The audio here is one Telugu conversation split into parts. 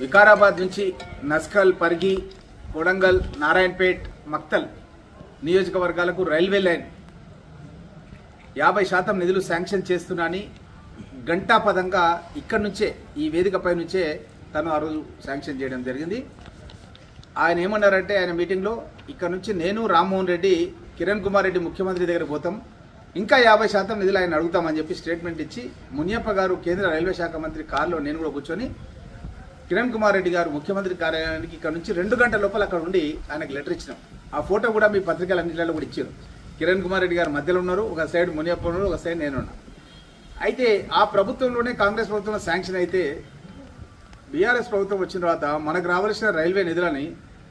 వికారాబాద్ నుంచి నస్కల్ పర్గి కొడంగల్ నారాయణపేట్ మక్తల్ నియోజకవర్గాలకు రైల్వే లైన్. యాభై శాతం నిధులు శాంక్షన్ చేస్తున్నాని గంటాపదంగా ఇక్కడి నుంచే ఈ వేదికపై నుంచే తను ఆ రోజు శాంక్షన్ చేయడం జరిగింది. ఆయన ఏమన్నారంటే ఆయన మీటింగ్లో ఇక్కడ నుంచి నేను రామ్మోహన్ రెడ్డి కిరణ్ కుమార్ రెడ్డి ముఖ్యమంత్రి దగ్గర పోతాం. ఇంకా యాభై శాతం నిధులు ఆయన అడుగుతామని చెప్పి స్టేట్మెంట్ ఇచ్చి మునియప్ప గారు కేంద్ర రైల్వే శాఖ మంత్రి కారులో నేను కూడా కూర్చొని కిరణ్ కుమార్ రెడ్డి గారు ముఖ్యమంత్రి కార్యాలయానికి ఇక్కడ నుంచి రెండు గంటల లోపల అక్కడ ఉండి ఆయనకు లెటర్ ఇచ్చినాం. ఆ ఫోటో కూడా మీ పత్రికలన్నింటిలో కూడా ఇచ్చారు. కిరణ్ కుమార్ రెడ్డి గారు మధ్యలో ఉన్నారు ఒక సైడ్ మునియప్ప ఉన్నారు ఒక సైడ్ నేను ఉన్నా. అయితే ఆ ప్రభుత్వంలోనే కాంగ్రెస్ ప్రభుత్వం శాంక్షన్ అయితే బీఆర్ఎస్ ప్రభుత్వం వచ్చిన తర్వాత మనకు రావాల్సిన రైల్వే నిధులని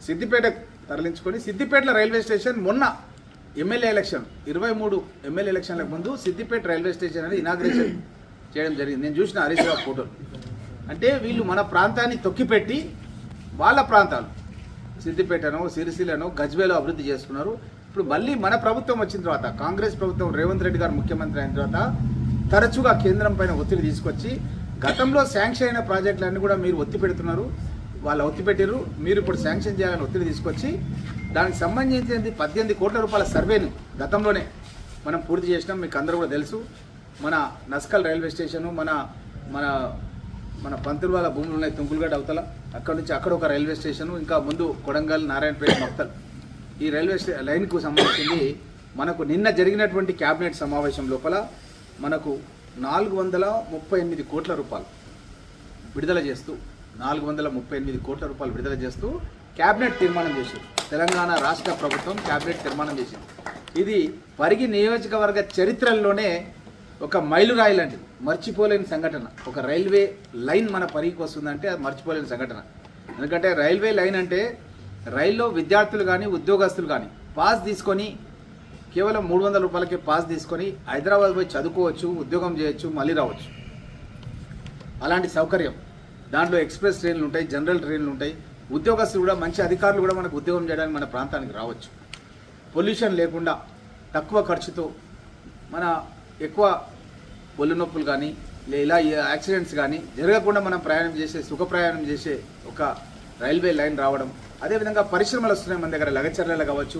సిద్దిపేట తరలించుకొని సిద్దిపేటలో రైల్వే స్టేషన్ మొన్న ఎమ్మెల్యే ఎలక్షన్ ఇరవై మూడు ఎమ్మెల్యే ఎలక్షన్లకు ముందు సిద్దిపేట రైల్వే స్టేషన్ అనేది ఇనాగ్రేషన్ చేయడం జరిగింది. నేను చూసిన హరీష్ రావు ఫోటోలు. అంటే వీళ్ళు మన ప్రాంతాన్ని తొక్కిపెట్టి వాళ్ళ ప్రాంతాలు. సిద్దిపేటనో సిరిసిలనో గజ్వేలో అభివృద్ధి చేసుకున్నారు. ఇప్పుడు మళ్ళీ మన ప్రభుత్వం వచ్చిన తర్వాత కాంగ్రెస్ ప్రభుత్వం రేవంత్ రెడ్డి గారు ముఖ్యమంత్రి అయిన తర్వాత తరచుగా కేంద్రం పైన ఒత్తిడి తీసుకొచ్చి గతంలో శాంక్షన్ అయిన ప్రాజెక్టులన్నీ కూడా మీరు ఒత్తి పెడుతున్నారు. వాళ్ళు ఒత్తి పెట్టారు మీరు ఇప్పుడు శాంక్షన్ చేయాలని ఒత్తిడి తీసుకొచ్చి దానికి సంబంధించినది పద్దెనిమిది కోట్ల రూపాయల సర్వేను గతంలోనే మనం పూర్తి చేసినాం. మీకు అందరూ కూడా తెలుసు. మన నస్కల్ రైల్వే స్టేషను మన మన మన పంతులు వాళ్ళ భూములు ఉన్నాయి తుంగులగడ్డ అవతల. అక్కడ నుంచి అక్కడ ఒక రైల్వే స్టేషను ఇంకా ముందు కొడంగల్ నారాయణపేట మక్తల్. ఈ రైల్వే స్టే లైన్కు సంబంధించింది మనకు నిన్న జరిగినటువంటి క్యాబినెట్ సమావేశం లోపల మనకు నాలుగు వందల ముప్పై ఎనిమిది కోట్ల రూపాయలు విడుదల చేస్తూ నాలుగు వందల ముప్పై ఎనిమిది కోట్ల రూపాయలు విడుదల చేస్తూ క్యాబినెట్ తీర్మానం చేసింది తెలంగాణ రాష్ట్ర ప్రభుత్వం క్యాబినెట్ తీర్మానం చేసింది. ఇది పరిగి నియోజకవర్గ చరిత్రలోనే ఒక మైలురాయి లాంటిది. మర్చిపోలేని సంఘటన. ఒక రైల్వే లైన్ మన పరిగికి వస్తుందంటే అది మర్చిపోలేని సంఘటన. ఎందుకంటే రైల్వే లైన్ అంటే రైల్లో విద్యార్థులు కానీ ఉద్యోగస్తులు కానీ పాస్ తీసుకొని కేవలం మూడు వందల రూపాయలకే పాస్ తీసుకొని హైదరాబాద్ పోయి చదువుకోవచ్చు ఉద్యోగం చేయొచ్చు మళ్ళీ రావచ్చు. అలాంటి సౌకర్యం. దాంట్లో ఎక్స్ప్రెస్ ట్రైన్లు ఉంటాయి జనరల్ ట్రైన్లు ఉంటాయి. ఉద్యోగస్తులు కూడా మంచి అధికారులు కూడా మనకు ఉద్యోగం చేయడానికి మన ప్రాంతానికి రావచ్చు. పొల్యూషన్ లేకుండా తక్కువ ఖర్చుతో మన ఎక్కువ ఒళ్ళు నొప్పులు కానీ ఇలా యాక్సిడెంట్స్ కానీ జరగకుండా మనం ప్రయాణం చేసే సుఖ ప్రయాణం చేసే ఒక రైల్వే లైన్ రావడం. అదేవిధంగా పరిశ్రమలు వస్తున్నాయి మన దగ్గర. లగచర్లలో కావచ్చు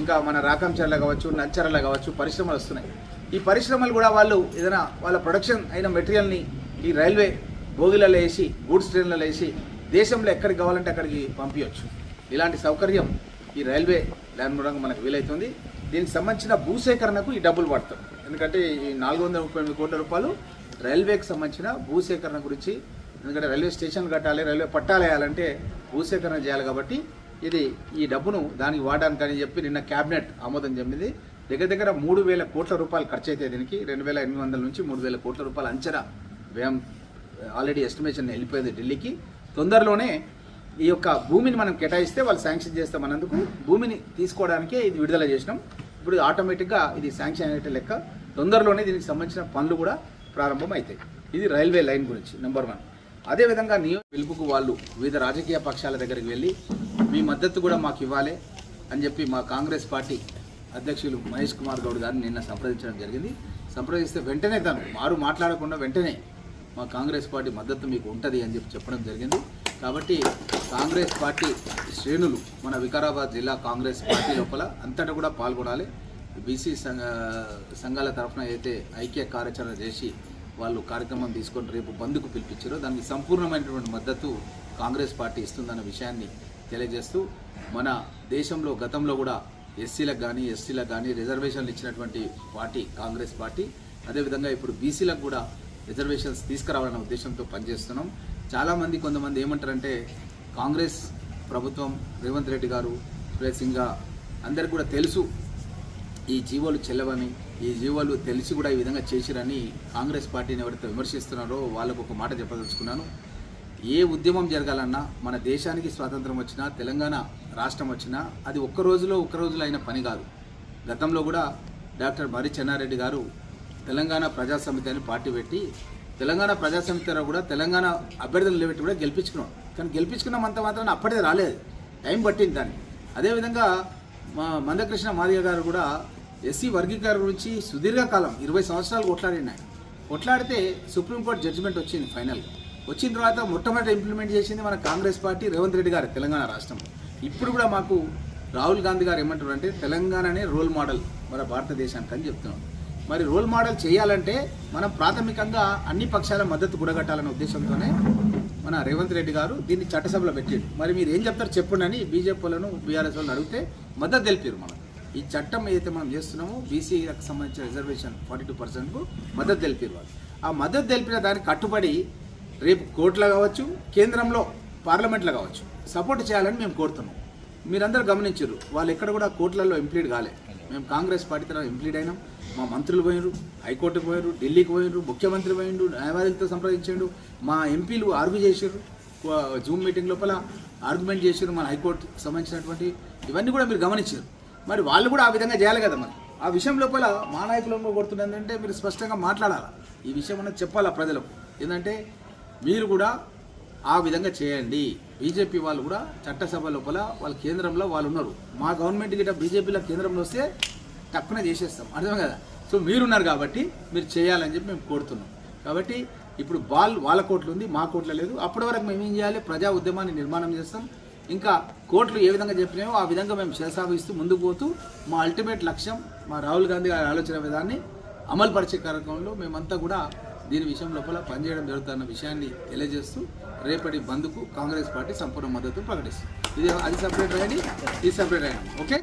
ఇంకా మన రాకంచర్ల కావచ్చు నంచర్ల కావచ్చు పరిశ్రమలు వస్తున్నాయి. ఈ పరిశ్రమలు కూడా వాళ్ళు ఏదైనా వాళ్ళ ప్రొడక్షన్ అయిన మెటీరియల్ని ఈ రైల్వే బోగిలలో వేసి గూడ్స్ ట్రైన్లలో వేసి దేశంలో ఎక్కడికి కావాలంటే అక్కడికి పంపించవచ్చు. ఇలాంటి సౌకర్యం ఈ రైల్వే ల్యాండ్ మూలంగా మనకు వీలవుతుంది దీనికి సంబంధించిన భూసేకరణకు ఈ డబ్బులు పడతాం ఎందుకంటే ఈ నాలుగు వందల ముప్పై ఎనిమిది కోట్ల రూపాయలు రైల్వేకి సంబంధించిన భూసేకరణ గురించి ఎందుకంటే రైల్వే స్టేషన్ కట్టాలి రైల్వే పట్టాలు వేయాలంటే భూసేకరణ చేయాలి కాబట్టి ఇది ఈ డబ్బును దానికి వాడడానికి అని చెప్పి నిన్న క్యాబినెట్ ఆమోదం చెప్పింది దగ్గర దగ్గర మూడు వేల కోట్ల రూపాయలు ఖర్చు అయితే దీనికి రెండు వేల ఎనిమిది వందల నుంచి మూడు వేల కోట్ల రూపాయలు అంచనా వ్యయం ఆల్రెడీ ఎస్టిమేషన్ వెళ్ళిపోయింది ఢిల్లీకి. తొందరలోనే ఈ యొక్క భూమిని మనం కేటాయిస్తే వాళ్ళు శాంక్షన్ చేస్తామన్నందుకు భూమిని తీసుకోవడానికే ఇది విడుదల చేసినాం. ఇప్పుడు ఆటోమేటిక్గా ఇది శాంక్షన్ అయ్యేట లెక్క. తొందరలోనే దీనికి సంబంధించిన పనులు కూడా ప్రారంభం అవుతాయి ఇది రైల్వే లైన్ గురించి నెంబర్ వన్ అదేవిధంగా నియో పిలుపుకు వాళ్ళు వివిధ రాజకీయ పక్షాల దగ్గరికి వెళ్ళి మీ మద్దతు కూడా మాకు ఇవ్వాలి అని చెప్పి మా కాంగ్రెస్ పార్టీ అధ్యక్షులు మహేష్ కుమార్ గౌడ్ గారిని నిన్న సంప్రదించడం జరిగింది. సంప్రదిస్తే వెంటనే తను మారు మాట్లాడకుండా వెంటనే మా కాంగ్రెస్ పార్టీ మద్దతు మీకు ఉంటుంది అని చెప్పి చెప్పడం జరిగింది. కాబట్టి కాంగ్రెస్ పార్టీ శ్రేణులు మన వికారాబాద్ జిల్లా కాంగ్రెస్ పార్టీ లోపల అంతటా కూడా పాల్గొనాలి. బీసీ సంఘ సంఘాల తరఫున అయితే ఐక్య కార్యాచరణ చేసి వాళ్ళు కార్యక్రమం తీసుకొని రేపు బంద్కు పిలిపించారో దానికి సంపూర్ణమైనటువంటి మద్దతు కాంగ్రెస్ పార్టీ ఇస్తుందన్న విషయాన్ని తెలియజేస్తూ మన దేశంలో గతంలో కూడా ఎస్సీలకు కానీ ఎస్సీలకు కానీ రిజర్వేషన్లు ఇచ్చినటువంటి పార్టీ కాంగ్రెస్ పార్టీ. అదేవిధంగా ఇప్పుడు బీసీలకు కూడా రిజర్వేషన్స్ తీసుకురావాలన్న ఉద్దేశంతో పనిచేస్తున్నాం. చాలామంది కొంతమంది ఏమంటారంటే కాంగ్రెస్ ప్రభుత్వం రేవంత్ రెడ్డి గారు ప్లస్ ఇంకా అందరికి కూడా తెలుసు ఈ జీవోలు చెల్లవని ఈ జీవోలు తెలిసి కూడా ఈ విధంగా చేసిరని కాంగ్రెస్ పార్టీని ఎవరైతే విమర్శిస్తున్నారో వాళ్ళకు ఒక మాట చెప్పదలుచుకున్నాను. ఏ ఉద్యమం జరగాలన్నా మన దేశానికి స్వాతంత్రం వచ్చినా తెలంగాణ రాష్ట్రం వచ్చినా అది ఒక్క రోజులో ఒక్క రోజులో అయిన పని కాదు. గతంలో కూడా డాక్టర్ మర్రి చెన్నారెడ్డి గారు తెలంగాణ ప్రజా సమితి అని పార్టీ పెట్టి తెలంగాణ ప్రజాసమిత కూడా తెలంగాణ అభ్యర్థులు నిలబెట్టి కూడా గెలిపించుకున్నాం. కానీ గెలిపించుకున్నంత మాత్రం అప్పటిదే రాలేదు. టైం పట్టింది దాన్ని. అదేవిధంగా మా మందకృష్ణ మాదిగ గారు కూడా ఎస్సీ వర్గీకరణ గురించి సుదీర్ఘకాలం ఇరవై సంవత్సరాలు కొట్లాడిన. కొట్లాడితే సుప్రీంకోర్టు జడ్జిమెంట్ వచ్చింది ఫైనల్ వచ్చిన తర్వాత మొట్టమొదటి ఇంప్లిమెంట్ చేసింది మన కాంగ్రెస్ పార్టీ రేవంత్ రెడ్డి గారు తెలంగాణ రాష్ట్రం. ఇప్పుడు కూడా మాకు రాహుల్ గాంధీ గారు ఏమంటారు అంటే తెలంగాణనే రోల్ మోడల్ మన భారతదేశానికి అని చెప్తున్నాం. మరి రోల్ మోడల్ చేయాలంటే మనం ప్రాథమికంగా అన్ని పక్షాల మద్దతు కూడగట్టాలనే ఉద్దేశంతోనే మన రేవంత్ రెడ్డి గారు దీన్ని చట్టసభలో పెట్టాడు. మరి మీరు ఏం చెప్తారు చెప్పండి అని బీజేపీ వాళ్ళను బీఆర్ఎస్ వాళ్ళని అడిగితే మద్దతు తెలిపారు మనం ఈ చట్టం ఏదైతే మనం చేస్తున్నామో బీసీలకు సంబంధించిన రిజర్వేషన్ ఫార్టీ టూ పర్సెంట్కు మద్దతు తెలిపారు వాళ్ళు. ఆ మద్దతు తెలిపిన దానికి కట్టుబడి రేపు కోర్టులో కావచ్చు కేంద్రంలో పార్లమెంట్లో కావచ్చు సపోర్ట్ చేయాలని మేము కోరుతున్నాం. మీరందరూ గమనించారు వాళ్ళు ఎక్కడ కూడా కోర్టులలో ఇంప్లీడ్ కాలే. మేము కాంగ్రెస్ పార్టీ తరఫున ఇంప్లీడ్ అయినాం. మా మంత్రులు పోయినరు హైకోర్టుకు పోయినరు ఢిల్లీకి పోయినరు ముఖ్యమంత్రి పోయిండు న్యాయవాదులతో సంప్రదించాడు. మా ఎంపీలు ఆర్గ్యూ చేశారు జూమ్ మీటింగ్ లోపల ఆర్గ్యుమెంట్ చేశారు మన హైకోర్టుకు సంబంధించినటువంటి. ఇవన్నీ కూడా మీరు గమనించారు మరి వాళ్ళు కూడా ఆ విధంగా చేయాలి కదా మరి. ఆ విషయం లోపల మా నాయకులంలో కొడుతుంది ఏంటంటే మీరు స్పష్టంగా మాట్లాడాలి? ఈ విషయం అనేది చెప్పాలా ప్రజలకు? ఏంటంటే మీరు కూడా ఆ విధంగా చేయండి. బీజేపీ వాళ్ళు కూడా చట్టసభ లోపల వాళ్ళ కేంద్రంలో వాళ్ళు ఉన్నారు. మా గవర్నమెంట్ గిట్ట బీజేపీలో కేంద్రంలో వస్తే తక్కువ చేసేస్తాం. అర్థం కదా? సో మీరున్నారు కాబట్టి మీరు చేయాలని చెప్పి మేము కోరుతున్నాం. కాబట్టి ఇప్పుడు బాల్ వాళ్ళ కోట్లు ఉంది మా కోట్ల లేదు. అప్పటి వరకు మేము ఏం చేయాలి? ప్రజా ఉద్యమాన్ని నిర్మాణం చేస్తాం. ఇంకా కోట్లు ఏ విధంగా చెప్పినాయో ఆ విధంగా మేము శిరసాగిస్తూ ముందుకు పోతూ మా అల్టిమేట్ లక్ష్యం మా రాహుల్ గాంధీ గారి ఆలోచన విధాన్ని అమలు పరిచే కార్యక్రమంలో మేమంతా కూడా దీని విషయం లోపల పనిచేయడం జరుగుతున్న విషయాన్ని తెలియజేస్తూ రేపటి బంద్కు కాంగ్రెస్ పార్టీ సంపూర్ణ మద్దతు ప్రకటిస్తుంది. ఇది అది సపరేట్ రాయండి ఇది సపరేట్ రాయండి ఓకే?